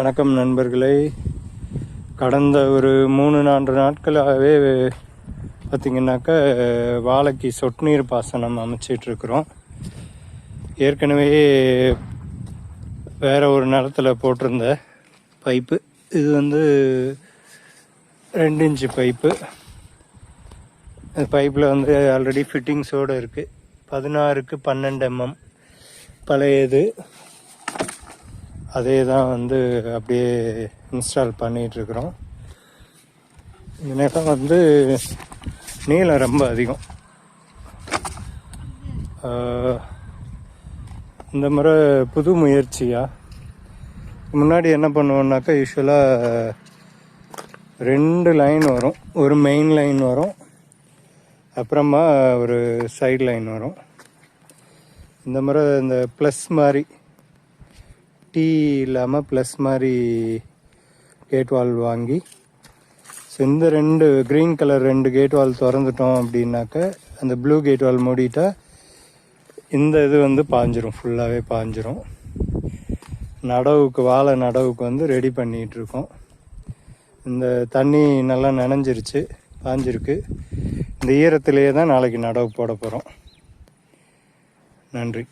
வணக்கம் நண்பர்களே. கடந்த ஒரு மூணு நான்கு நாட்களாகவே பார்த்திங்கனாக்கா வாழைக்கு சொட்டு நீர் பாசனம் அமைச்சிட்ருக்குறோம் ஏற்கனவே வேறு ஒரு நிலத்தில் போட்டிருந்த பைப்பு. இது வந்து ரெண்டு இன்ச்சு பைப்பு. பைப்பில் வந்து ஆல்ரெடி ஃபிட்டிங்ஸோடு இருக்குது பதினாறுக்கு பன்னெண்டு எம்எம் பழையது. அதே தான் வந்து அப்படியே இன்ஸ்டால் பண்ணிகிட்ருக்குறோம் இந்த வந்து நீளம் ரொம்ப அதிகம். இந்த முறை புது முயற்சியாக முன்னாடி என்ன பண்ணுவோம்னாக்கா யூஸ்வலாக ரெண்டு லைன் வரும். ஒரு மெயின் லைன் வரும். அப்புறமா ஒரு சைடு லைன் வரும். இந்த முறை இந்த ப்ளஸ் மாதிரி டீ இல்லாமல் ப்ளஸ் மாதிரி கேட் வால் வாங்கி ஸோ இந்த ரெண்டு க்ரீன் கலர் ரெண்டு கேட் வால் திறந்துட்டோம் அப்படின்னாக்க அந்த ப்ளூ கேட் வால் மூடிட்டா இந்த இது வந்து பாஞ்சிரும் ஃபுல்லாகவே பாஞ்சிரும். நடவுக்கு வாழை நடவுக்கு வந்து ரெடி பண்ணிகிட்ருக்கோம். இந்த தண்ணி நல்லா நனைஞ்சிருச்சு பாஞ்சிருக்கு. இந்த ஈரத்திலேயே தான் நாளைக்கு நடவு போட போகிறோம் நன்றி.